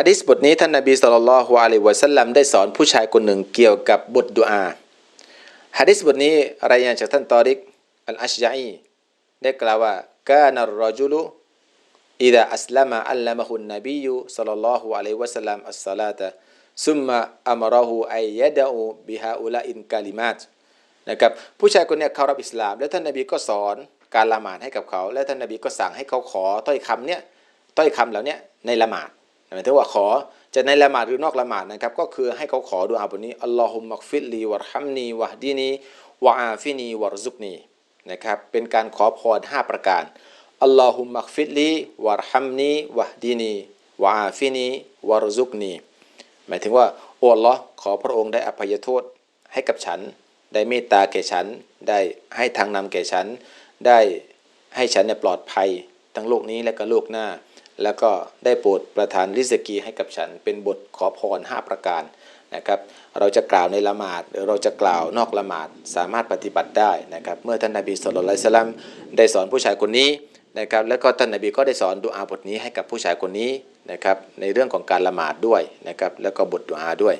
ฮะดิษบทนี้ท่านนาบีสุลต่านละฮ์อะลัยวะสัลลัมได้สอนผู้ชายคนหนึ่งเกี่ยวกับบทดุอาฮะดิษบทนี้รายงานจากท่านตอริกอัลอัชยาอีได้กล่าวว่ากานัรรจุลุอิดะอัสลามะอัลลามะฮุนนบียุสัลลัลลอฮุอะลัยวะสัลลัมอัสสลาตะซุมมะอัมรอฮูไอยะดะอูบิฮาอุลัยนกาลิมาตนะครับผู้ชายคนนี้เขารับอิสลาม และท่านนบีก็สอนการละหมาดให้กับเขา และท่านนบีก็สั่งให้เขาขอต้อยคำเนี้ยต้อยคำเหล่านี้ในละหมาด หมายถึงว่าขอจะในละหมาดหรือนอกละหมาดนะครับ ก็คือให้เขาขอดูอาบทนี้อัลลอฮุมักฟิลลีวะรฮัมนีวะดีนีวะอาฟินีวะรซุกนีนะครับเป็นการขอพร5ประการอัลลอฮุมักฟิลลีวะรฮัมนีวะดีนีวะอาฟินีวะรซุกนีหมายถึงว่าโอ้ลอขอพระองค์ได้อภัยโทษให้กับฉัน ได้เมตตาแก่ฉัน ได้ให้ทางนำแก่ฉัน ได้ให้ฉันเนี่ยปลอดภัยทั้งโลกนี้และก็โลกหน้า แล้วก็ได้โปรดประทานริสกีให้กับฉัน เป็นบทขอพร 5 ประการนะครับ เราจะกล่าวในละหมาดหรือเราจะกล่าวนอกละหมาดสามารถปฏิบัติได้นะครับ เมื่อท่านนบีสุลต่านสลัมได้สอนผู้ชายคนนี้นะครับ แล้วก็ท่านนบีก็ได้สอนดูอาบทนี้ให้กับผู้ชายคนนี้นะครับ ในเรื่องของการละหมาดด้วยนะครับ แล้วก็บทดูอาด้วย